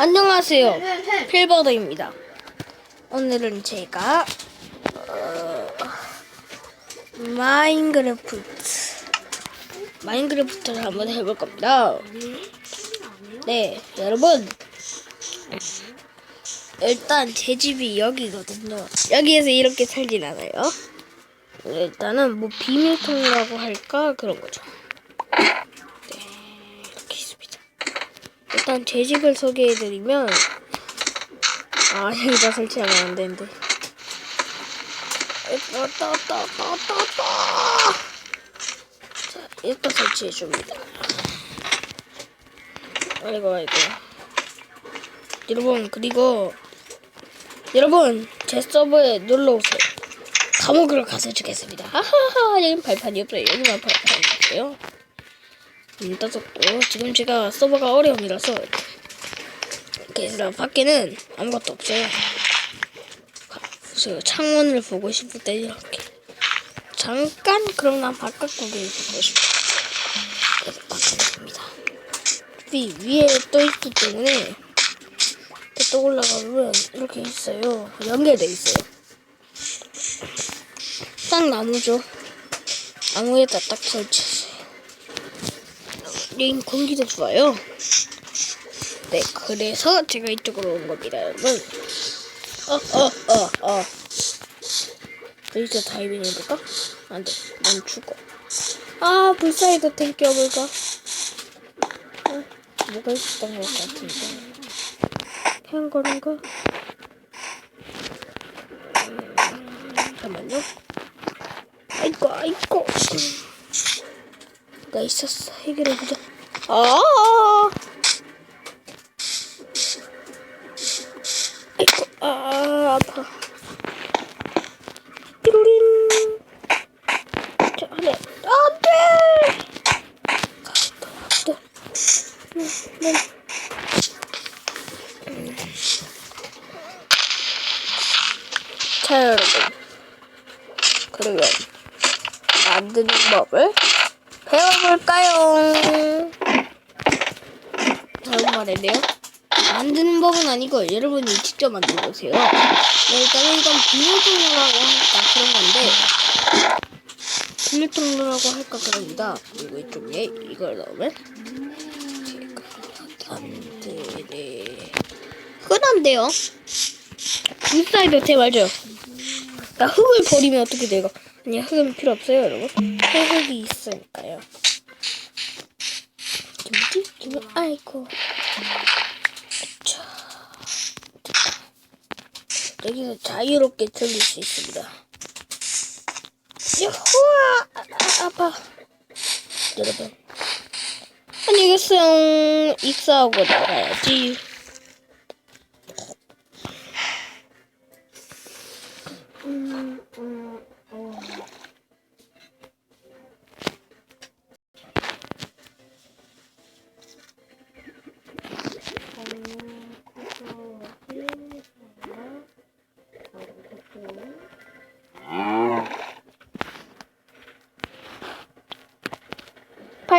안녕하세요. 필버더입니다. 오늘은 제가 어, 마인크래프트 마인크래프트를 한번 해볼 겁니다. 네, 여러분 일단 제 집이 여기거든요. 여기에서 이렇게 살진 않아요. 일단은 뭐 비밀통이라고 할까 그런 거죠. 일단 제 집을 소개해드리면 아 여기다 설치하면 안 되는데. 따따따따따따 자 일단 설치해줍니다. 아이고 아이고. 여러분 그리고 여러분 제 서버에 놀러오세요. 감옥으로 가서 주겠습니다. 하하하 여긴 발판이 없어요. 여기만 발판이 있어요 음, 따졌고 지금 제가 서버가 어려움이라서 그래서 밖에는 아무것도 없어요. 그래서 창문을 보고 싶을 때 이렇게 잠깐 그럼 난 바깥 구경을 보고 싶어. 그래서 바깥입니다. 위 위에 떠 있기 때문에 또 올라가면 이렇게 있어요. 연결돼 있어요. 딱 나무죠. 나무에다 딱 설치 여긴 공기도 좋아요. 네, 그래서 제가 이쪽으로 온 겁니다, 여러분. 어, 어, 어, 어. 여기서 다이빙 해볼까? 안 돼, 난 죽어. 아, 불사이드 탱 껴볼까? 어, 뭐가 있었던 것 같은데. 팽거인가? 음, 잠깐만요. 아이고, 아이고. 가 있었어. 해결해보자. 아! 아이고, 아, 아파. 띠로링. 자, 하나, 안 돼! 가도. 음, 음. 음. 자, 여러분. 그러면, 만드는 법을 배워볼까요? 다른 말인데요. 만드는 법은 아니고 여러분이 직접 만들어 보세요. 네, 일단은 이건 비밀통로라고 할까 그런 건데 비밀통로라고 할까 그럽니다. 그리고 이쪽에 이걸 넣으면 만들에 흔한데요. 불사이드 대 맞아요. 나 흙을 버리면 어떻게 돼요? 아니 흙은 필요 없어요, 여러분. 흙이 있으니까요. 김치? 김치? 아이고. 여기서 자유롭게 들릴 수 있습니다. 야호아! 아, 아, 아파. 여러분. 안녕히 계세요. 입사하고 나가야지. 음, 음,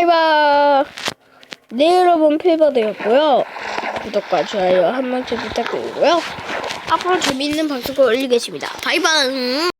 바이바이. 네 여러분 필버드였고요. 구독과 좋아요 한 번씩 부탁드리고요. 앞으로 재밌는 방송을 올리겠습니다. 바이바이.